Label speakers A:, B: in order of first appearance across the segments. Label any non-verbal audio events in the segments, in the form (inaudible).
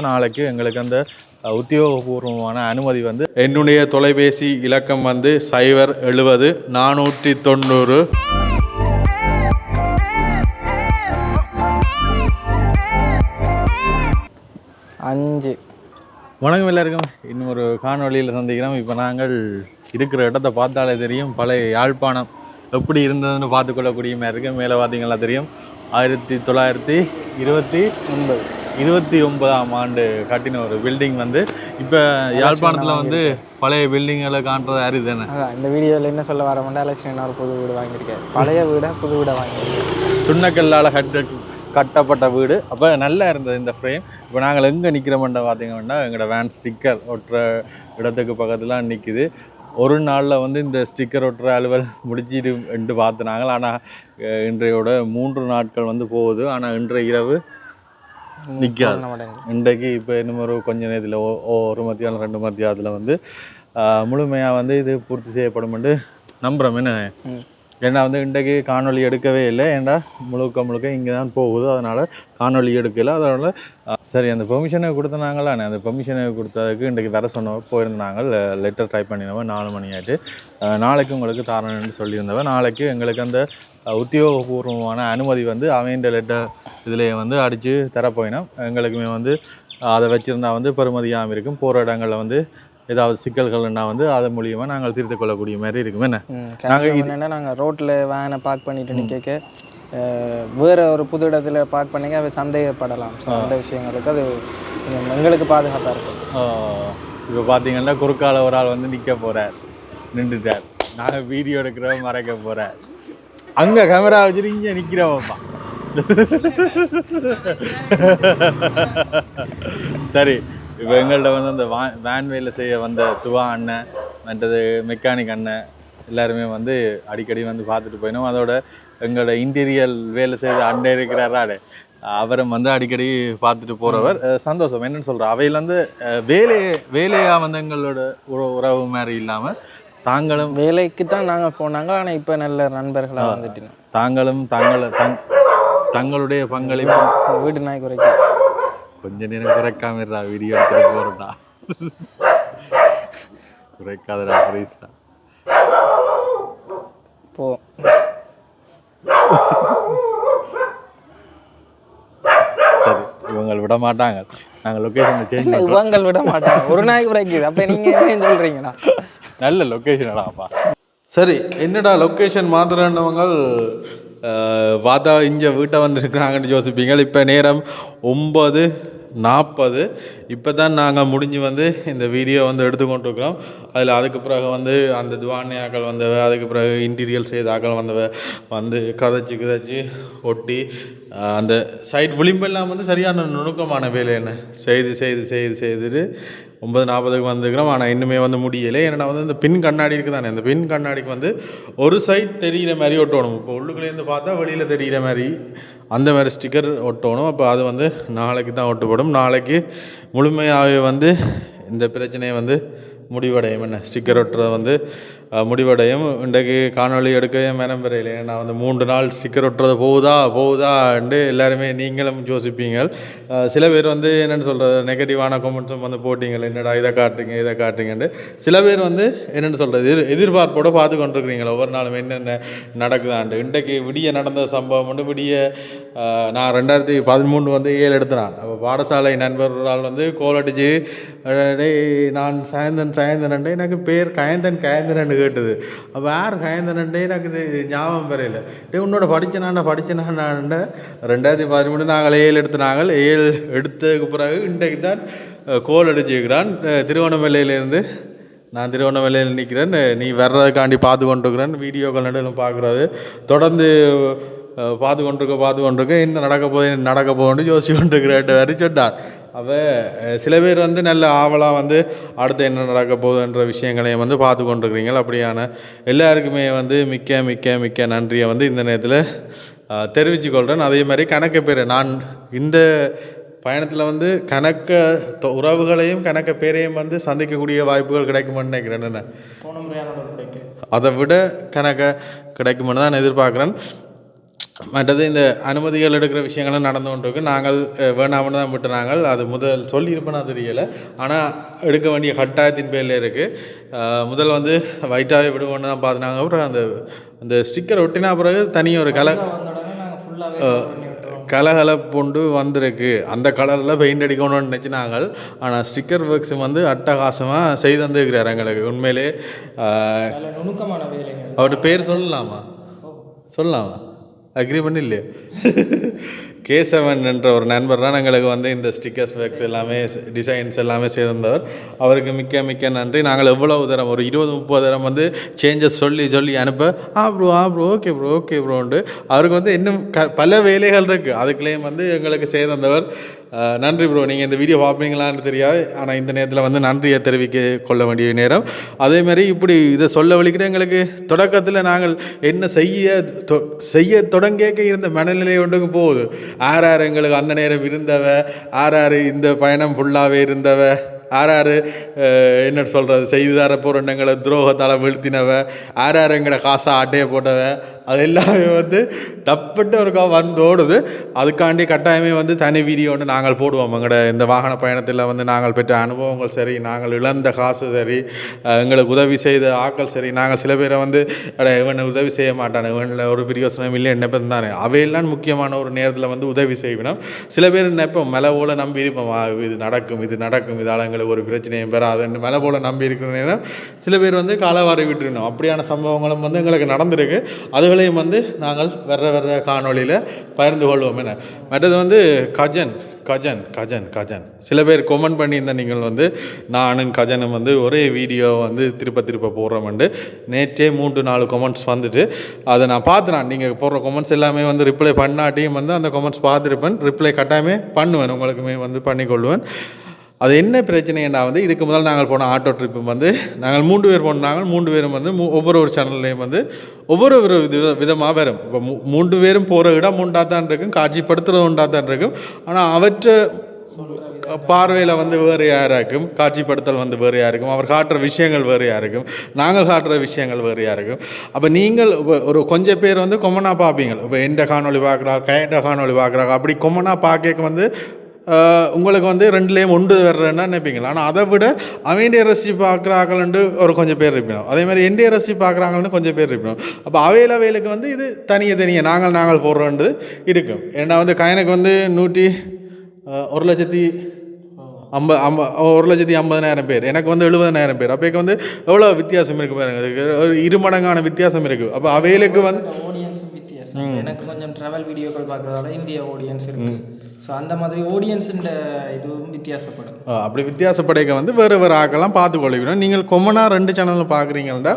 A: நாளைக்கு எங்களுக்கு அந்த உத்தியோகபூர்வமான அனுமதி வந்து
B: என்னுடைய தொலைபேசி இலக்கம் வந்து சைபர் எழுபது நானூற்றி தொண்ணூறு.
C: அஞ்சு.
A: வணக்கம் எல்லாருக்கும். இன்னும் ஒரு காணொளியில் சந்திக்கிறோம். இப்போ நாங்கள் இருக்கிற இடத்த பார்த்தாலே தெரியும். பழைய யாழ்ப்பாணம் எப்படி இருந்ததுன்னு பார்த்துக்கொள்ளக்கூடிய மாதிரி இருக்கு. மேலே பார்த்தீங்களா தெரியும். ஆயிரத்தி தொள்ளாயிரத்தி இருபத்தி
C: ஒன்பது.
A: இருபத்தி ஒன்பதாம் ஆண்டு கட்டின ஒரு பில்டிங் வந்து இப்போ யாழ்ப்பாணத்தில் வந்து பழைய பில்டிங்களை காண்றது அரிது தானே?
C: இந்த வீடியோவில் என்ன சொல்ல வர மாட்டா லட்சுமி ஒரு புது வீடு வாங்கியிருக்கேன். பழைய வீடை புது வீடை வாங்கியிருக்கேன்.
A: சுண்ணக்கல்லால் கட்ட கட்டப்பட்ட வீடு. அப்போ நல்லா இருந்தது இந்த ஃப்ரேம் இப்போ நாங்கள் எங்கே நிற்கிறோம்ன்ற பார்த்தீங்கன்னா எங்களோட வேன் ஸ்டிக்கர் ஒட்டுற இடத்துக்கு பக்கத்தில் நிற்கிது ஒரு நாளில் வந்து இந்த ஸ்டிக்கர் ஒட்டுற அலுவல் (laughs) முடிச்சிட்டு என்று பார்த்துனாங்க ஆனால் இன்றையோட மூன்று நாட்கள் வந்து போகுது. ஆனால் இன்றைய இரவு
C: மாட்டேங்குது
A: இன்றைக்கு இப்போ இன்னும் ஒரு கொஞ்ச நேரத்தில் ஒரு மத்தியானம் ரெண்டு மத்தியானத்தில் வந்து முழுமையாக வந்து இது பூர்த்தி செய்யப்படும் என்று நம்புகிறோம் என்ன. ஏன்னா வந்து இன்றைக்கு காணொளி எடுக்கவே இல்லை. ஏன்னா முழுக்க முழுக்க இங்கே தான் போகுது. அதனால் காணொளி எடுக்கல. அதனால் சரி அந்த பெர்மிஷனை கொடுத்தனாங்களா அந்த பெர்மிஷனை கொடுத்ததுக்கு இன்றைக்கு வர சொன்னவ போயிருந்தாங்க. லெட்டர் டைப் பண்ணினவன் நாலு மணி ஆயிட்டு. அஹ், நாளைக்கு உங்களுக்கு தரணும்னு சொல்லியிருந்தவன். நாளைக்கு எங்களுக்கு அந்த உத்தியோகபூர்வமான அனுமதி வந்து அவன் லெட்டர் இதில் வந்து அடித்து தரப்போயினோம் எங்களுக்குமே வந்து அதை வச்சுருந்தா வந்து பெருமதியாகவும் இருக்கும். போகிற இடங்களில் வந்து ஏதாவது சிக்கல்கள்னா வந்து அது மூலியமாக நாங்கள் தீர்த்து கொள்ளக்கூடிய மாதிரி இருக்கும். என்ன?
C: நாங்கள் என்னென்னா நாங்கள் ரோட்டில் வேனை பார்க் பண்ணிட்டு நிற்க வேற ஒரு புது இடத்துல பார்க் பண்ணிங்க அவை சந்தேகப்படலாம். ஸோ அந்த விஷயங்களுக்கு அது எங்களுக்கு பாதுகாப்பாக இருக்கும்.
A: இப்போ பார்த்தீங்கன்னா குறுக்கால ஒரு ஆள் வந்து நிற்க போகிறார் நின்றுட்டார். நாங்கள் வீடியோ எடுக்கிறவன் மறைக்க போகிறார் அங்கே கேமரா வச்சுட்டு இங்கே நிற்கிறவன்ப்பா சரி இப்போ எங்கள்கிட்ட வந்து அந்த வா வேன் வேலை செய்ய வந்த துவா அண்ணன் மற்றது மெக்கானிக் அண்ணன் எல்லாருமே வந்து அடிக்கடி வந்து பார்த்துட்டு போயினோம். அதோட எங்களோட இன்டீரியல் வேலை செய்த அண்டை இருக்கிறாராடு அவரும் வந்து அடிக்கடி பார்த்துட்டு போகிறவர் சந்தோஷம். என்னன்னு சொல்கிறேன் அவையிலேருந்து வேலை வேலையாக வந்து எங்களோட உற- உறவு மாதிரி இல்லாமல் தாங்களும்
C: வேலைக்கு தான் நாங்கள் போனாங்க. ஆனால் இப்போ நல்ல நண்பர்களாக வந்துட்டு
A: தாங்களும் தாங்கள தங் தங்களுடைய பங்களிப்பு
C: வீடு நாய் குறைக்க
A: கொஞ்ச நேரம் குறைக்காம இருடா வீடியோ எடுத்துட்டு போறடா குறைக்காதடா ப்ளீஸ்டா
C: போ.
A: சரி இவங்க விட மாட்டாங்க. நாங்கள் லொக்கேஷன் சேஞ்ச்
C: என்ன இவங்கள் விட மாட்டாங்க. ஒரு நாய்க்கு குறைக்குது அப்போ நீங்கள் என்ன சொல்கிறீங்களா
A: நல்ல லொக்கேஷனடாப்பா
B: சரி என்னடா லொக்கேஷன் மாத்திரன்னவங்க பார்த்தா இங்கே வீட்டை வந்துருக்குறாங்கன்னு யோசிப்பீங்க. இப்போ நேரம் ஒம்பது நாற்பது இப்போ தான் நாங்கள் முடிஞ்சு வந்து இந்த வீடியோ வந்து எடுத்துக்கொண்டு இருக்கிறோம் அதில் அதுக்கு பிறகு வந்து அந்த துவானியாக்கள் வந்தவ அதுக்கு பிறகு இன்டீரியல் செய்தாக்கள் வந்தவ வந்து கதைச்சி கதைச்சி ஒட்டி அந்த சைட் விளிம்பெல்லாம் வந்து சரியான நுணுக்கமான வேலை என்ன? செய்து செய்து செய்து செய்துட்டு ஒன்பது நாற்பதுக்கு வந்துக்கிறோம் ஆனால் இன்னுமே வந்து முடியலை. ஏன்னா வந்து இந்த பின் கண்ணாடி இருக்குது தானே இந்த பின் கண்ணாடிக்கு வந்து ஒரு சைட் தெரிகிற மாதிரி ஒட்டணும். இப்போ உள்ளுக்குள்ளேருந்து பார்த்தா வெளியில் தெரிகிற மாதிரி அந்த மாதிரி ஸ்டிக்கர் ஒட்டணும். அப்போ அது வந்து நாளைக்கு தான் ஒட்டப்படும். நாளைக்கு முழுமையாகவே வந்து இந்த பிரச்சனையை வந்து முடிவடையும். என்ன? ஸ்டிக்கர் ஒட்டுறது வந்து முடிவடையும். இன்றைக்கு காணொளி எடுக்கவே மேனம்பெறையில் ஏன்னா வந்து மூன்று நாள் ஸ்டிக்கர் ஒட்டுறது போகுதா போகுதான்ட்டு எல்லாருமே நீங்களும் யோசிப்பீங்க சில பேர் வந்து என்னென்னு சொல்கிறது நெகட்டிவான கமெண்ட்ஸும் வந்து போட்டிங்கள். என்னடா இதை காட்டுங்க இதை காட்டுங்கன்ட்டு சில பேர் வந்து என்னென்னு சொல்கிறது எதிர் எதிர்பார்ப்போட பார்த்து கொண்டிருக்கிறீங்களா ஒவ்வொரு நாளும் என்னென்ன நடக்குதான்ட்டு இன்றைக்கு விடிய நடந்த சம்பவம் வந்து விடிய நான் ரெண்டாயிரத்தி பதிமூணு வந்து ஏழு எடுத்தினான் அப்போ பாடசாலை நண்பர் ஒரு ஆள் வந்து கோல் அடிச்சு நான் சாயந்தன் சாயந்தன் எனக்கு பேர் கயந்தன் கயந்தன் கேட்டது. அப்போ யார் கயந்தனண்டே எனக்கு இது ஞாபகம் வரையில டே உன்னோட படிச்சனாண்ட படிச்சனாண்ட. ரெண்டாயிரத்தி பதிமூணு நாங்கள் ஏழு எடுத்து நாங்கள் ஏழு எடுத்ததுக்கு பிறகு இன்றைக்கு தான் கோல் அடிச்சுக்கிறான் திருவண்ணாமலையிலேருந்து நான் திருவண்ணாமலையில் நிற்கிறேன் நீ வர்றதுக்காண்டி பார்த்து கொண்டிருக்கிறேன் வீடியோக்கள் நடுவில் பார்க்குறது. தொடர்ந்து பார்த்து கொண்டிருக்க பார்த்து கொண்டிருக்க என்ன நடக்க போகுது நடக்க போகுதுன்னு யோசிச்சு கொண்டிருக்கிறேன் வரை சொன்னார் அவ அஹ், சில பேர் வந்து நல்ல ஆவலாக வந்து அடுத்து என்ன நடக்க போகுதுன்ற விஷயங்களையும் வந்து பார்த்து கொண்டிருக்கிறீங்க அப்படியான எல்லாருக்குமே வந்து மிக்க மிக்க மிக்க நன்றியை வந்து இந்த நேரத்தில் தெரிவித்து கொள்கிறேன் அதே மாதிரி கணக்கு பேர் நான் இந்த பயணத்தில் வந்து கணக்க தொ- உறவுகளையும் கணக்க பேரையும் வந்து சந்திக்கக்கூடிய வாய்ப்புகள் கிடைக்குமென்னு நினைக்கிறேன். என்ன? அதை விட கணக்க கிடைக்குமென்னு தான் நான் எதிர்பார்க்குறேன். மற்றது இந்த அனுமதிகள் எடுக்கிற விஷயங்களும் நடந்து கொண்டிருக்கு. நாங்கள் வேணாம்னு தான் விட்டு நாங்கள் அது முதல் சொல்லியிருப்பேனா தெரியலை. ஆனால் எடுக்க வேண்டிய கட்டாயத்தின் பேரில் இருக்குது முதல் வந்து வைட்டாவே விடுவோன்னு தான் பார்த்துனாங்க. அப்புறம் அந்த அந்த ஸ்டிக்கர் ஒட்டினா பிறகு தனி ஒரு கலை
C: நாங்கள்
B: கலகலப்புண்டு வந்திருக்கு. அந்த கலரில் பெயிண்ட் அடிக்கணும்னு நினச்சினாங்க ஆனால் ஸ்டிக்கர் ஒர்க்ஸ் வந்து அட்டகாசமாக செய்து தந்துருக்கிறார் எங்களுக்கு. உண்மையிலே அவர்கிட்ட பேர் சொல்லலாமா? சொல்லலாமா? അഗ്രിമെന്റ് ഇല്ലേ? (laughs) கேசவன் என்ற ஒரு நண்பர் தான் எங்களுக்கு வந்து இந்த ஸ்டிக்கர்ஸ் பேக்ஸ் எல்லாமே டிசைன்ஸ் எல்லாமே செய்திருந்தவர் அவருக்கு மிக்க மிக்க நன்றி. நாங்கள் எவ்வளவு தரம் ஒரு இருபது முப்பது தரம் வந்து சேஞ்சஸ் சொல்லி சொல்லி அனுப்ப ஆ ப்ரோ ஆ ப்ரோ ஓகே ப்ரோ ஓகே ப்ரோண்டு அவருக்கு வந்து இன்னும் க பல வேலைகள் இருக்குது அதுக்குள்ளேயும் வந்து எங்களுக்கு செய்து நன்றி ப்ரோ நீங்கள் இந்த வீடியோ பார்ப்பீங்களான்னு தெரியாது. ஆனால் இந்த நேரத்தில் வந்து நன்றியை தெரிவிக்க கொள்ள வேண்டிய நேரம். அதேமாதிரி இப்படி இதை சொல்ல வலிக்கிட்டு எங்களுக்கு தொடக்கத்தில் நாங்கள் என்ன செய்ய தொ- செய்ய தொடங்கியக்க இருந்த மனநிலை ஒன்றுக்கு போகுது. ஆர் ஆர் எங்களுக்கு அந்த நேரம் இருந்தவ ஆர் ஆர் இந்த பயணம் ஃபுல்லாகவே இருந்தவ ஆர் என்ன சொல்கிறது செய்து தர போகிற எங்களை துரோகத்தால் வீழ்த்தினவ ஆர் எங்களை காசை ஆட்டையை போட்டவ அது எல்லாமே வந்து தப்பிட்டு ஒருக்கா வந்தோடுது அதுக்காண்டி கட்டாயமே வந்து தனி வீடியோ ஒன்று நாங்கள் போடுவோம். எங்களோட இந்த வாகன பயணத்தில் வந்து நாங்கள் பெற்ற அனுபவங்கள் சரி நாங்கள் இழந்த காசு சரி எங்களுக்கு உதவி செய்த ஆட்கள் சரி நாங்கள் சில பேரை வந்து அட இவன் உதவி செய்ய மாட்டான் இவனில் ஒரு பிரியோசனம் இல்லை நினைப்பது தானே. அவையெல்லாம் முக்கியமான ஒரு நேரத்தில் வந்து உதவி செய்வினோம். சில பேர் நினைப்போம் மலை போல நம்பி இருப்போம். இது நடக்கும் இது நடக்கும் இதால் எங்களுக்கு ஒரு பிரச்சனையும் பெறாதுன்னு மலை போல நம்பி இருக்கிற நேரம் சில பேர் வந்து காலவாரி விட்டுருணும். அப்படியான சம்பவங்களும் வந்து எங்களுக்கு நடந்திருக்கு. அதுகளையும் வந்து நாங்கள் வேற வர்ற காணொலியில் பகிர்ந்து கொள்வோம் என. மற்றது வந்து கஜன் கஜன் கஜன் கஜன். சில பேர் கொமெண்ட் பண்ணியிருந்த நீங்கள் வந்து நானும் கஜனும் வந்து ஒரே வீடியோ வந்து திருப்ப திருப்ப போடுறோம்ண்டு நேற்றே மூன்று நாலு கொமெண்ட்ஸ் வந்துட்டு அதை நான் பார்த்துனேன் நீங்கள் போடுற கொமெண்ட்ஸ் எல்லாமே வந்து ரிப்ளை பண்ணாட்டியும் வந்து அந்த கொமெண்ட்ஸ் பார்த்துருப்பேன். ரிப்ளை கட்டாயமே பண்ணுவேன். உங்களுக்குமே வந்து பண்ணிக்கொள்வேன். அது என்ன பிரச்சனைன்னா வந்து இதுக்கு முதல் நாங்கள் போன ஆட்டோ ட்ரிப்பு வந்து நாங்கள் மூன்று பேர் போனாங்க மூன்று பேரும் வந்து மூ- ஒவ்வொரு ஒரு சேனல்லையும் வந்து ஒவ்வொரு ஒரு வித விதமாக வரும். இப்போ மூ- மூன்று பேரும் போகிற இடம் உண்டாக தான் இருக்கும் காட்சிப்படுத்துறது உண்டாக தான் இருக்கும். ஆனால் அவற்றை பார்வையில் வந்து வேறு இருக்கும் காட்சிப்படுத்தல் வந்து வேறு யாருக்கும் அவர் காட்டுற விஷயங்கள் வேறு யாருக்கும் நாங்கள் காட்டுற விஷயங்கள் வேறு யாருக்கும் அப்போ நீங்கள் ஒரு கொஞ்சம் பேர் வந்து கொமனாக பார்ப்பீங்க இப்போ எந்த காணொலி பார்க்குறா கைண்ட காணொலி பார்க்குறாங்க அப்படி கொமனாக பார்க்க வந்து உங்களுக்கு வந்து ரெண்டுலேயும் ஒன்று வர்றேன்னா நினைப்பீங்களா? ஆனால் அதை விட அவன்டைய ரசிச்சு பார்க்குறாங்கன்ட்டு ஒரு கொஞ்சம் பேர் இருப்போம் அதே மாதிரி என்டைய ரசிச்சு பார்க்குறாங்கன்னு கொஞ்சம் பேர் இருப்போம் அப்போ அவையில் அவைகளுக்கு வந்து இது தனியே தனியே நாங்கள் நாங்கள் போடுறோன்றது இருக்கும். ஏன்னா வந்து கயனுக்கு வந்து நூற்றி ஒரு லட்சத்தி ஐம்ப ஐம்ப ஒரு லட்சத்தி ஐம்பதனாயிரம் பேர். எனக்கு வந்து எழுபதனாயிரம் பேர். அப்போக்கு வந்து எவ்வளோ வித்தியாசம் இருக்குது பாருங்க. அதுக்கு ஒரு இரு மடங்கான வித்தியாசம் இருக்குது அப்போ அவைகளுக்கு வந்து
C: எனக்கு கொஞ்சம் ட்ராவல் வீடியோக்கள் பார்க்குறதால இந்திய ஆடியன்ஸ் இருக்கு. ஸோ அந்த மாதிரி ஓடியன்ஸுன்ற இதுவும் வித்தியாசப்படும்.
B: அப்படி வித்தியாசப்படைக்க வந்து வேறு வேறு ஆக்கெல்லாம் பார்த்து கொள்ளிக்கணும் நீங்கள் கொமனாக ரெண்டு சேனலில் பார்க்குறீங்கன்னா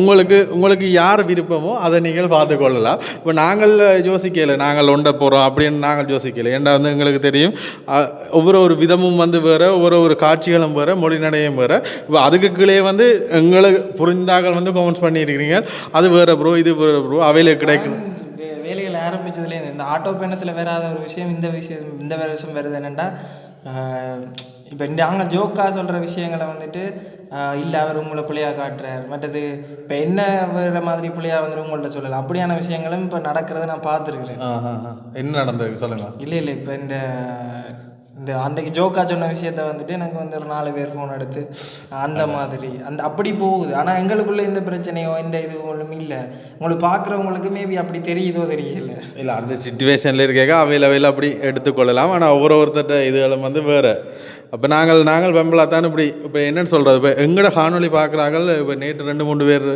B: உங்களுக்கு உங்களுக்கு யார் விருப்பமோ அதை நீங்கள் பார்த்து கொள்ளலாம். இப்போ நாங்கள் யோசிக்கல நாங்கள் ஒண்ட போகிறோம் அப்படின்னு நாங்கள் யோசிக்கல. ஏன்டா வந்து எங்களுக்கு தெரியும் ஒவ்வொரு ஒரு விதமும் வந்து வேறு ஒவ்வொரு ஒரு காட்சிகளும் வேறு மொழிநடையும் வேறு. இப்போ அதுக்கு கீழே வந்து எங்களுக்கு புரிந்தாக்கள் வந்து கமெண்ட்ஸ் பண்ணியிருக்கிறீங்க. அது வேறு ப்ரோ இது வேறு ப்ரோ அவையில் கிடைக்கும்.
C: ஆரம்பிச்சதுலேருந்து இந்த ஆட்டோ பயணத்தில் வராத ஒரு விஷயம் இந்த விஷயம் இந்த வருஷம் வருது என்னென்னா இப்போ நாங்கள் ஜோக்காக சொல்கிற விஷயங்களை வந்துட்டு இல்லை அவர் உங்களை பிள்ளையாக காட்டுறார். மற்றது இப்போ என்ன வேறு மாதிரி பிள்ளையாக வந்து உங்கள்ட்ட சொல்லலாம்? அப்படியான விஷயங்களும் இப்போ நடக்கிறத நான் பார்த்துருக்குறேன்.
B: என்ன நடந்தது? சொல்லுங்கள்
C: இல்லை இல்லை. இப்போ இந்த இந்த அன்றைக்கு ஜோக்கா சொன்ன விஷயத்த வந்துட்டு எனக்கு வந்து ஒரு நாலு பேர் ஃபோன் எடுத்து அந்த மாதிரி அந்த அப்படி போகுது. ஆனால் எங்களுக்குள்ள இந்த பிரச்சனையோ இந்த இது ஒன்றும் இல்லை. உங்களுக்கு பார்க்குறவங்களுக்கு மேபி அப்படி தெரியுதோ தெரியல.
B: இல்லை அந்த சுச்சுவேஷனில் இருக்க அவையில் அவையில் அப்படி எடுத்துக்கொள்ளலாம். ஆனால் ஒவ்வொரு ஒருத்தட்ட இதுகளும் வந்து வேறு. அப்போ நாங்கள் நாங்கள் வெம்பலா தான் இப்படி இப்போ என்னன்னு சொல்கிறது இப்போ எங்களோட காணொளி பார்க்குறாங்க இப்போ நேற்று ரெண்டு மூணு பேர்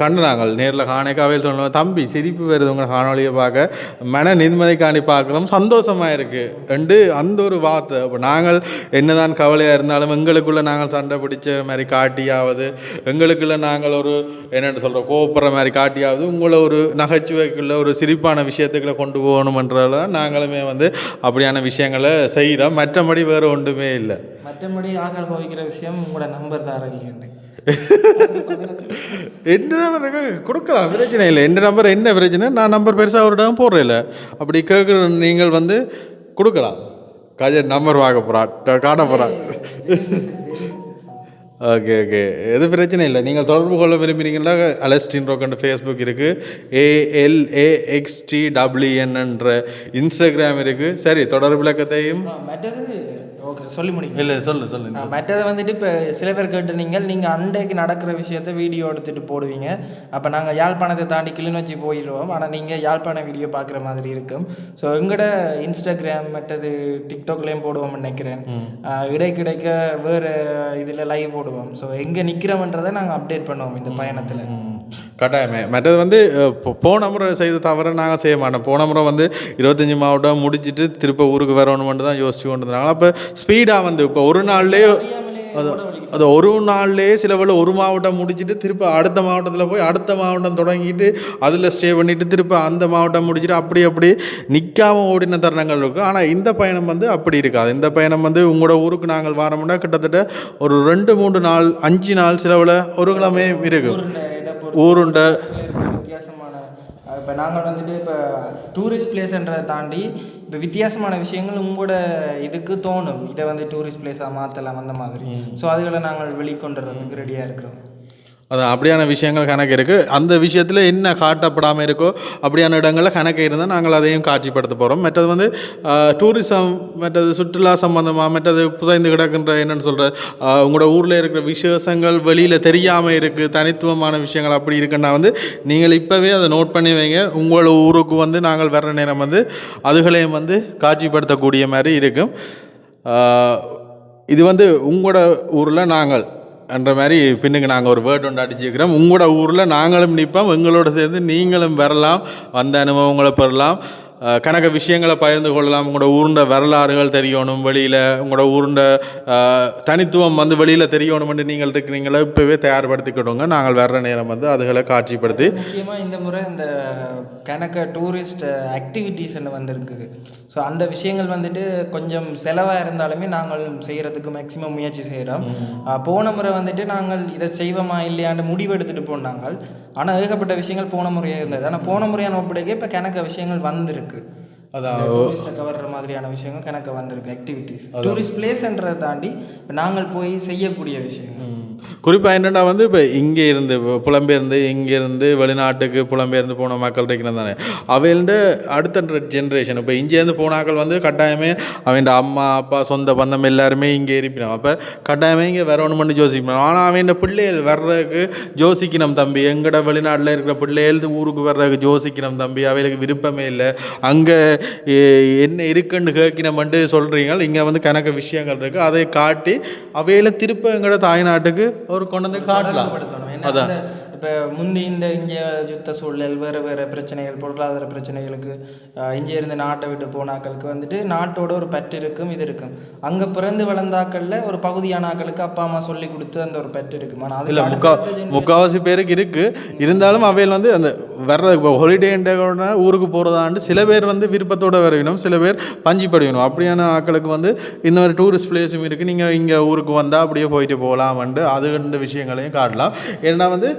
B: கண்டுனாங்கள். நேரில் காணைக்காவே அவையில் சொன்னோம் தம்பி சிரிப்பு வருது உங்கள் காணொலியை பார்க்க மன நிம்மதி காணி பார்க்குறோம் சந்தோஷமாக இருக்குது ரெண்டு அந்த ஒரு வார்த்தை. இப்போ நாங்கள் என்னதான் கவலையாக இருந்தாலும் எங்களுக்குள்ளே நாங்கள் சண்டை பிடிச்ச மாதிரி காட்டியாவது எங்களுக்குள்ளே நாங்கள் ஒரு என்னென்னு சொல்கிறோம் கோவப்படுற மாதிரி காட்டியாவது உங்களை ஒரு நகைச்சுவைக்குள்ள ஒரு சிரிப்பான விஷயத்துக்குள்ளே கொண்டு போகணுமன்றதால தான் நாங்களுமே வந்து அப்படியான விஷயங்களை செய்கிறோம் மற்றபடி வேறு ஒன்றுமே இல்லை.
C: மற்றபடி ஆக்கள் கோவிக்கிற விஷயம் உங்களோட நம்பர் இல்லைன்னு
B: எந்த நம்பர்? கொடுக்கலாம் பிரச்சனை இல்லை. எந்த நம்பர் என்ன பிரச்சனை? நான் நம்பர் பெருசாக ஒரு இடம் போடுறேன் அப்படி கேட்குற நீங்கள் வந்து கொடுக்கலாம். கஜன் நம்பர் வாங்க போகிறான் காட்ட போகிறான் ஓகே ஓகே எது பிரச்சனை இல்லை. நீங்கள் தொடர்பு கொள்ள விரும்பினீங்கன்னா அலஸ்டின் ரோக்கண்ட் ஃபேஸ்புக் இருக்குது ஏஎல்ஏஎக்ஸ்டி டபிள்யூஎன்ன்ற இன்ஸ்டாகிராம் இருக்குது சரி தொடர்பு விளக்கத்தையும்
C: ஓகே சொல்லி முடிங்க.
B: இல்லை சொல்லு சொல்லு
C: மற்றது வந்துட்டு இப்போ சில பேர் கேட்டு நீங்கள் நீங்கள் அண்டைக்கு நடக்கிற விஷயத்த வீடியோ எடுத்துகிட்டு போடுவீங்க. அப்போ நாங்கள் யாழ்ப்பாணத்தை தாண்டி கிளிநொச்சி போயிடுவோம் ஆனால் நீங்கள் யாழ்ப்பாண வீடியோ பார்க்குற மாதிரி இருக்கும். ஸோ எங்கட இன்ஸ்டாகிராம் மற்றது டிக்டாக்லேயும் போடுவோம்னு நினைக்கிறேன். இடைக்கிடைக்க வேறு இதில் லைவ் போடுவோம். ஸோ எங்கே நிற்கிறோம்ன்றதை நாங்கள் அப்டேட் பண்ணுவோம் இந்த பயணத்தில்.
B: கட்டாயமே. மற்றது வந்து போன முறை செய்த தவிர நாங்கள் செய்ய மாட்டோம். போன முறை வந்து இருபத்தஞ்சி மாவட்டம் முடிச்சுட்டு திரும்ப ஊருக்கு வரணுமென்று தான் யோசிச்சு கொண்டு இருந்தாங்க அப்போ ஸ்பீடாக வந்து இப்போ ஒரு நாள்லேயே அது அது ஒரு நாள்லேயே சில வேளை ஒரு மாவட்டம் முடிச்சுட்டு திருப்ப அடுத்த மாவட்டத்தில் போய் அடுத்த மாவட்டம் தொடங்கிட்டு அதில் ஸ்டே பண்ணிவிட்டு திருப்ப அந்த மாவட்டம் முடிச்சுட்டு அப்படி அப்படி நிற்காம ஓடின தருணங்கள் இருக்கும் ஆனால் இந்த பயணம் வந்து அப்படி இருக்காது. இந்த பயணம் வந்து உங்களோட ஊருக்கு நாங்கள் வாரோம்னா கிட்டத்தட்ட ஒரு ரெண்டு மூன்று நாள் அஞ்சு நாள் சில வேளை ஒரு கிழமை இருக்கும்
C: ஊருண்ட வித்தியாசமான இப்போ நாங்கள் வந்துட்டு இப்போ டூரிஸ்ட் பிளேஸ்ன்றதை தாண்டி இப்போ வித்தியாசமான விஷயங்கள் உங்களோட இதுக்கு தோணும். இதை வந்து டூரிஸ்ட் பிளேஸாக மாற்றலாம் அந்த மாதிரி. ஸோ அதுகளை நாங்கள் வெளிக்கொண்டு வர்றதுக்கு ரெடியாக இருக்கிறோம்.
B: அதான் அப்படியான விஷயங்கள் கணக்கு இருக்குது அந்த விஷயத்தில் என்ன காட்டப்படாமல் இருக்கோ அப்படியான இடங்களில் கணக்கு இருந்தால் நாங்கள் அதையும் காட்சிப்படுத்த போகிறோம் மற்றது வந்து டூரிசம் மற்றது சுற்றுலா சம்மந்தமாக மற்றது புதைந்து கிடக்கின்ற என்னென்னு சொல்கிற உங்களோட ஊரில் இருக்கிற விசேஷங்கள் வெளியில் தெரியாமல் இருக்குது தனித்துவமான விஷயங்கள் அப்படி இருக்குன்னா வந்து நீங்கள் இப்போவே அதை நோட் பண்ணி வைங்க. உங்கள் ஊருக்கு வந்து நாங்கள் வர்ற நேரம் வந்து அதுகளையும் வந்து காட்சிப்படுத்தக்கூடிய மாதிரி இருக்கும். இது வந்து உங்களோட ஊரில் நாங்கள் என்ற மாதிரி பின்னுக்கு நாங்கள் ஒரு வேர்ட் ஒன்று அடிச்சுக்கிறோம். உங்களோட ஊரில் நாங்களும் நிற்போம் எங்களோட சேர்ந்து நீங்களும் வரலாம். வந்த அனுபவங்களை பெறலாம். கணக்க விஷயங்களை பகிர்ந்து கொள்ளலாம். உங்களோட ஊருண்ட வரலாறுகள் தெரியணும். வெளியில் உங்களோட ஊருண்ட தனித்துவம் வந்து வெளியில் தெரியணும்னு நீங்கள் இருக்கிறீங்களா? இப்போவே தயார்படுத்திக்கிடுங்க. நாங்கள் வர்ற நேரம் வந்து அதுகளை காட்சிப்படுத்தி
C: முக்கியமாக இந்த முறை இந்த கணக்க டூரிஸ்ட் ஆக்டிவிட்டீஸ்ன்னு வந்திருக்குது ஸோ அந்த விஷயங்கள் வந்துட்டு கொஞ்சம் செலவாக இருந்தாலுமே நாங்கள் செய்கிறதுக்கு மேக்ஸிமம் முயற்சி செய்கிறோம் போன முறை வந்துட்டு நாங்கள் இதை செய்வோமா இல்லையான்னு முடிவு எடுத்துகிட்டு போனாங்க ஆனால் ஏகப்பட்ட விஷயங்கள் போன முறையே இருந்தது. ஆனால் போன முறையான ஒப்படைக்க இப்போ கணக்க விஷயங்கள் வந்திருக்கு.
B: அதான்
C: டூரிஸ்ட்டை கவர்ற மாதிரியான விஷயங்கள் கணக்க வந்திருக்கு ஆக்டிவிட்டீஸ் டூரிஸ்ட் பிளேஸ்ன்றதை தாண்டி இப்போ நாங்கள் போய் செய்யக்கூடிய விஷயங்கள்.
B: குறிப்பாக என்னென்னா வந்து இப்போ இங்கே இருந்து இப்போ புலம்பெயர்ந்து இங்கேருந்து வெளிநாட்டுக்கு புலம்பெயர்ந்து போன மக்கள் இருக்கிறது தானே? அவையில்ட அடுத்த ஜென்ரேஷன் இப்போ இங்கேருந்து போனாக்கள் வந்து கட்டாயமே அவன் அம்மா அப்பா சொந்த பந்தம் எல்லாருமே இங்கே இருப்பினோம் அப்போ கட்டாயமே இங்கே வரணும்னு யோசிக்கணும். ஆனால் அவன் பிள்ளைகள் வர்றதுக்கு யோசிக்கணும் தம்பி. எங்கட வெளிநாட்டில் இருக்கிற பிள்ளைகள் ஊருக்கு வர்றதுக்கு யோசிக்கணும் தம்பி. அவைகளுக்கு விருப்பமே இல்லை. அங்கே என்ன இருக்குன்னு கேட்கணும்ட்டு சொல்கிறீங்க இங்கே வந்து கணக்கு விஷயங்கள் இருக்குது அதை காட்டி அவையில திருப்ப எங்கட தாய்நாட்டுக்கு ஒரு கொண்டு வந்து காட்டலாம்.
C: அந்த இப்போ முந்தி இந்த இங்கே யுத்த சூழல் வேறு வேறு பிரச்சனைகள் பொருளாதார பிரச்சனைகளுக்கு இங்கே இருந்து நாட்டை விட்டு போனாக்களுக்கு வந்துட்டு நாட்டோட ஒரு பற்று இருக்கும் இது இருக்கும். அங்கே பிறந்து வளர்ந்தாக்கள்ல ஒரு பகுதியான ஆக்களுக்கு அப்பா அம்மா சொல்லி கொடுத்து அந்த ஒரு பற்று இருக்கும். ஆனால் அதுக்கு
B: முக்கா முக்கால்வாசி பேருக்கு இருக்குது இருந்தாலும் அவையில் வந்து அந்த வர்ற இப்போ ஹாலிடேன்றோட ஊருக்கு போகிறதாண்டு சில பேர் வந்து விருப்பத்தோட வரணும் சில பேர் பஞ்சு படிக்கணும். அப்படியான ஆட்களுக்கு வந்து இன்னொரு டூரிஸ்ட் பிளேஸும் இருக்குது நீங்கள் இங்கே ஊருக்கு வந்தால் அப்படியே போயிட்டு போகலாம்ண்டு. அது ரெண்டு விஷயங்களையும் காட்டலாம். ஏன்னா வந்து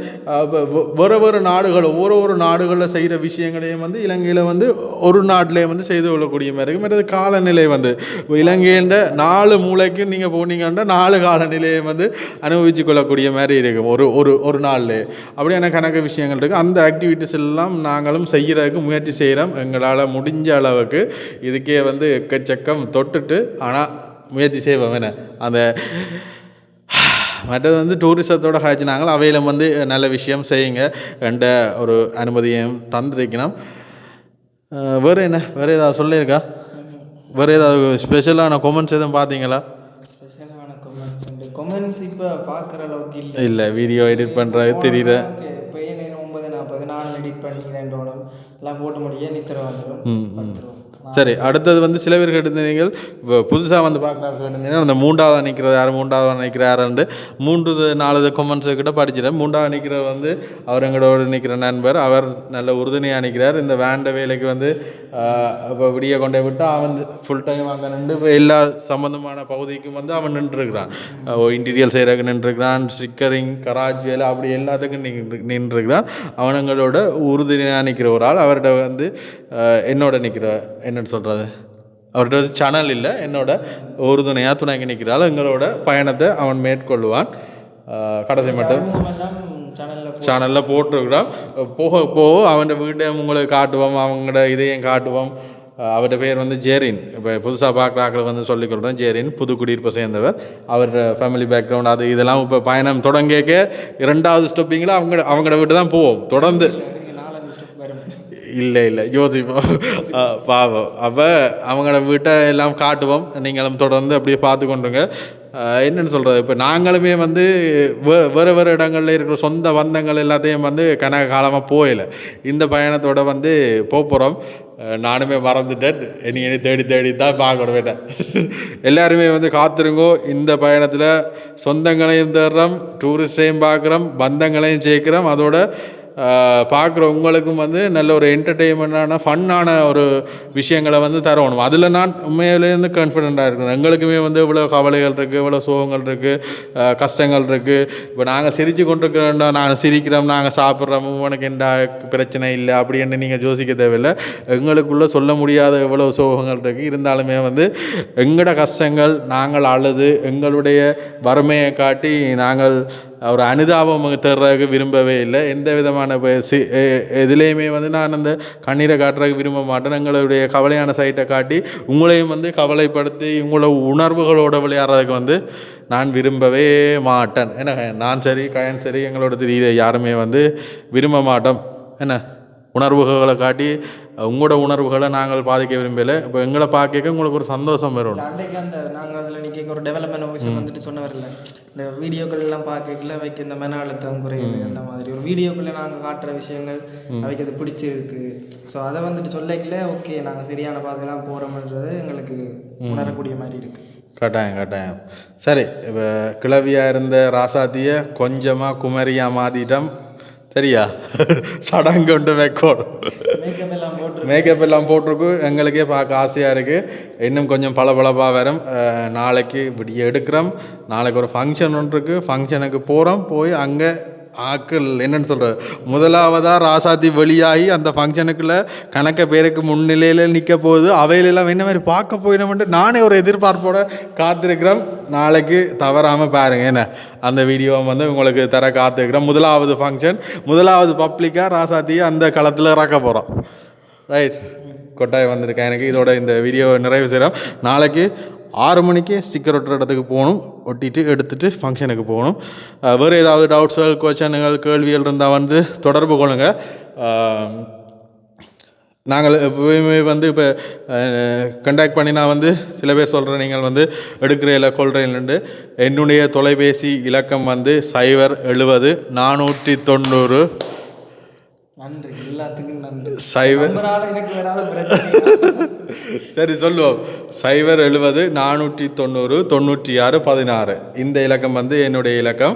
B: வேறு வேறு நாடுகள் ஒவ்வொரு ஒரு நாடுகளில் செய்கிற விஷயங்களையும் வந்து இலங்கையில் வந்து ஒரு நாட்டிலே வந்து செய்து கொள்ளக்கூடிய மாதிரி இருக்கும் மற்றது காலநிலை வந்து இலங்கைன்ற நாலு மூளைக்கும் நீங்கள் போனீங்கன்னா நாலு காலநிலையை வந்து அனுபவிச்சு கொள்ளக்கூடிய மாதிரி இருக்கும் ஒரு ஒரு ஒரு நாள்லே. அப்படியான கணக்கு விஷயங்கள் இருக்குது அந்த ஆக்டிவிட்டிஸ் எல்லாம் நாங்களும் செய்கிறதுக்கு முயற்சி செய்கிறோம் எங்களால் முடிஞ்ச அளவுக்கு இதுக்கே வந்து எக்கச்சக்கம் தொட்டுட்டு ஆனால் முயற்சி செய்வோம் என்ன அந்த மற்றது வந்து டூரிசத்தோட காய்ச்சினாங்க அவையிலும் வந்து நல்ல விஷயம் செய்யுங்க என்ற ஒரு அனுமதியையும் தந்திருக்கணும் வேறு என்ன? வேறு ஏதாவது சொல்லியிருக்கா? வேறு ஏதாவது ஸ்பெஷலான கொமெண்ட்ஸ் எதுவும் பார்த்தீங்களா?
C: Comments இப்போ பார்க்குற அளவுக்கு இல்லை.
B: இல்லை வீடியோ எடிட் பண்ணுறது தெரியல.
C: இப்போ நேரம் ஒன்பது நாற்பது நானும் எடிட் பண்ணி ரெண்டோடும் எல்லாம் போட்டு முடிய நித்திர வந்துடும்
B: ம், ம்.
C: படுத்துருவோம்.
B: சரி அடுத்தது வந்து சில பேர் கேட்டிருந்தீங்க இப்போ புதுசாக வந்து பார்க்குறாங்க அந்த மூன்றாவது நிற்கிறது யார் மூன்றாவது நிற்கிற யாருண்டு மூன்று நாலு கொமெண்ட்ஸு கிட்ட படிச்சிட்டேன் மூன்றாவது நிற்கிறவர் வந்து அவர் எங்களோட நிற்கிற நண்பர். அவர் நல்ல உறுதுணையாக நிற்கிறார் இந்த வேண்ட வேலைக்கு வந்து இப்போ விடிய கொண்டே விட்டு அவன் ஃபுல் டைம் அங்கே நின்று இப்போ எல்லா சம்மந்தமான பகுதிக்கும் வந்து அவன் நின்றுருக்கிறான். இன்டீரியல் செய்கிறக்கு நின்றுருக்கிறான். ஸ்டிக்கரிங் கராஜ் வேலை அப்படி எல்லாத்துக்கும் நின்று நின்றுருக்கிறான். அவனங்களோட உறுதுணையாக நிற்கிற ஒரு ஆள். அவர்கிட்ட வந்து என்னோட நிற்கிற என்னென்னு சொல்கிறது அவர்கிட்ட வந்து சேனல் இல்லை. என்னோட உறுதுணையாக துணைக்கு நிற்கிறாள் எங்களோட பயணத்தை அவன் மேற்கொள்வான். கடைசி மட்டும்
C: சேனலில்
B: சேனலில் போட்டிருக்கிறோம் போக போக அவன் வீட்டை உங்களுக்கு காட்டுவோம். அவங்களோட இதையும் காட்டுவோம். அஹ் பேர் வந்து ஜேரின். இப்போ புதுசாக பார்க்குறாக்கள் வந்து சொல்லிக் கொடுறேன் ஜேரின் புது குடியிருப்பை சேர்ந்தவர். அவர் ஃபேமிலி பேக்ரவுண்ட் அது இதெல்லாம் இப்போ பயணம் தொடங்கிக்க இரண்டாவது ஸ்டொப்பிங்கில் அவங்க அவங்களோட வீட்டு தான் போவோம். தொடர்ந்து. இல்லை இல்லை. யோசிப்போம். (laughs) பாவம். அப்போ அவங்களோட வீட்டை எல்லாம் காட்டுவோம். நீங்களும் தொடர்ந்து அப்படியே பார்த்து கொண்டுங்க. என்னென்னு சொல்கிறது இப்போ நாங்களுமே வந்து வே வேறு வேறு இடங்களில் இருக்கிற சொந்த பந்தங்கள் எல்லாத்தையும் வந்து கன காலமாக போயில. இந்த பயணத்தோட வந்து போக போகிறோம் நானுமே மறந்துட்டேன். என்னை இனி தேடி தேடி தான் பார்க்கணும் வேட்டேன் (laughs) எல்லாருமே வந்து காத்திருங்கோ. இந்த பயணத்தில் சொந்தங்களையும் தேடுறோம் டூரிஸ்டையும் பார்க்குறோம் பந்தங்களையும் சேர்க்குறோம். அதோட பார்க்குற உங்களுக்கும் வந்து நல்ல ஒரு என்டர்டெயின்மெண்ட்டான ஃபன்னான ஒரு விஷயங்களை வந்து தரணும். அதில் நான் உண்மையிலேருந்து கான்ஃபிடெண்ட்டாக இருக்கணும் எங்களுக்குமே வந்து இவ்வளோ கவலைகள் இருக்குது இவ்வளோ சோகங்கள் இருக்குது கஷ்டங்கள் இருக்குது இப்போ நாங்கள் சிரித்து கொண்டிருக்கிறோம்டா நாங்கள் சிரிக்கிறோம் நாங்கள் சாப்பிட்றோம் உனக்கு எந்த பிரச்சனை இல்லை அப்படின்னு நீங்கள் யோசிக்க தேவையில்லை. எங்களுக்குள்ளே சொல்ல முடியாத இவ்வளோ சோகங்கள் இருக்குது இருந்தாலுமே வந்து எங்களோட கஷ்டங்கள் நாங்கள் அழுது எங்களுடைய வறுமையை காட்டி நாங்கள் ஒரு அனுதாபம் தேடுறதுக்கு விரும்பவே இல்லை. எந்த விதமான சி எதுலேயுமே வந்து நான் அந்த கண்ணீரை காட்டுறதுக்கு விரும்ப மாட்டேன். எங்களுடைய கவலையான சைட்டை காட்டி உங்களையும் வந்து கவலைப்படுத்தி உங்களோட உணர்வுகளோட விளையாடுறதுக்கு வந்து நான் விரும்பவே மாட்டேன். என்ன நான் சரி கயன் சரி எங்களோட திடீர் யாருமே வந்து விரும்ப மாட்டோம். என்ன உணர்வுகளை காட்டி உங்களோட உணர்வுகளை நாங்கள் பாதிக்க விரும்பலை. இப்போ எங்களை பார்க்க உங்களுக்கு ஒரு சந்தோஷம் வரும்
C: அன்றைக்கு அந்த நாங்கள் அதில் நிற்க ஒரு டெவலப்மெண்ட் விஷயம் வந்துட்டு சொன்னவரில்ல இந்த வீடியோக்கள் எல்லாம் பார்க்கல வைக்க இந்த மன அழுத்தம் குறையுது அந்த மாதிரி. ஒரு வீடியோக்குள்ளே நாங்கள் காட்டுற விஷயங்கள் அவைக்கு அது பிடிச்சிருக்கு. ஸோ அதை வந்துட்டு சொல்லக்கல ஓகே நாங்கள் சரியான பாதையெல்லாம் போகிறோம்ன்றது எங்களுக்கு உணரக்கூடிய மாதிரி இருக்குது
B: கட்டாயம் கட்டாயம். சரி இப்போ கிளவியாக இருந்த ராசாத்தியை கொஞ்சமாக குமரியாக மாற்றிட்டோம் சரியா? சடங்கு கொண்டு வைக்கணும்.
C: மேக்கப் எல்லாம்
B: போட்டிருக்கு. எங்களுக்கே பார்க்க ஆசையாக இருக்குது இன்னும் கொஞ்சம் பளபளப்பாக வரும். நாளைக்கு இப்படி எடுக்கிறோம். நாளைக்கு ஒரு ஃபங்க்ஷன் ஒன்று இருக்குது ஃபங்க்ஷனுக்கு போகிறோம் போய் அங்கே ஆக்கள் என்னன்னு சொல்கிறது முதலாவதாக ராசாத்தி வெளியாகி அந்த ஃபங்க்ஷனுக்குள்ள கணக்க பேருக்கு முன்னிலையில் நிற்க போகுது. அவையிலெல்லாம் என்ன மாதிரி பார்க்க போயிடணும்ட்டு நானே ஒரு எதிர்பார்ப்போட காத்திருக்கிறேன். நாளைக்கு தவறாமல் பாருங்கள் என்ன? அந்த வீடியோவை வந்து உங்களுக்கு தர காத்திருக்கிறோம் முதலாவது ஃபங்க்ஷன் முதலாவது பப்ளிக்காக ராசாத்தியை அந்த களத்தில் இறக்க போகிறோம் ரைட் கொட்டாய் வந்திருக்கேன் எனக்கு? இதோட இந்த வீடியோ நிறைவு செய்கிறோம் நாளைக்கு ஆறு மணிக்கே ஸ்டிக்கர் ஒட்டுற இடத்துக்கு போகணும். ஒட்டிட்டு எடுத்துட்டு ஃபங்க்ஷனுக்கு போகணும். வேறு ஏதாவது டவுட்ஸ்கள் கொஷனுகள் கேள்விகள் இருந்தால் வந்து தொடர்பு கொள்ளுங்கள் நாங்கள் எப்பவுமே வந்து இப்போ கண்டாக்ட் பண்ணினா வந்து சில பேர் சொல்கிற நீங்கள் வந்து எடுக்கிறீங்கள கொள்றீங்கன்ட்டு என்னுடைய தொலைபேசி இலக்கம் வந்து சைபர் எழுபது நானூற்றி தொண்ணூறு.
C: நன்றி. எல்லாத்துக்கும் நன்றி. நம்பரால எனக்கு வராத
B: சரி சொல்லுவோம். சைபர் எழுபது நானூற்றி தொண்ணூறு தொண்ணூற்றி ஆறு பதினாறு. இந்த இலக்கம் வந்து என்னுடைய இலக்கம்.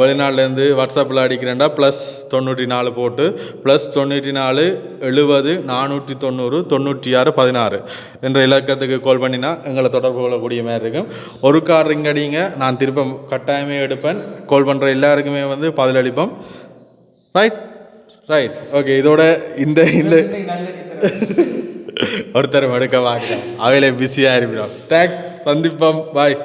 B: வெளிநாட்டிலேருந்து வாட்ஸ்அப்பில் அடிக்கிறேன்டா ப்ளஸ் தொண்ணூற்றி நாலு போட்டு ப்ளஸ் தொண்ணூற்றி நாலு எழுபது நானூற்றி தொண்ணூறு தொண்ணூற்றி ஆறு பதினாறு. என்ற இலக்கத்துக்கு கால் பண்ணினா எங்களை தொடர்பு கொள்ளக்கூடிய மாதிரி இருக்கும். ஒரு கார் ரிங் அடிங்க நான் திரும்ப கட்டாயமே எடுப்பேன். கால் பண்ணுற எல்லாருக்குமே வந்து பதிலளிப்போம். ரைட் ரைட் ஓகே இதோட இந்த இந்த (laughs) (laughs) ஒருத்தர் எடுக்க மாட்டோம் அவையில பிஸியாக இருப்பிடும். தேங்க்ஸ் சந்திப்போம். பாய்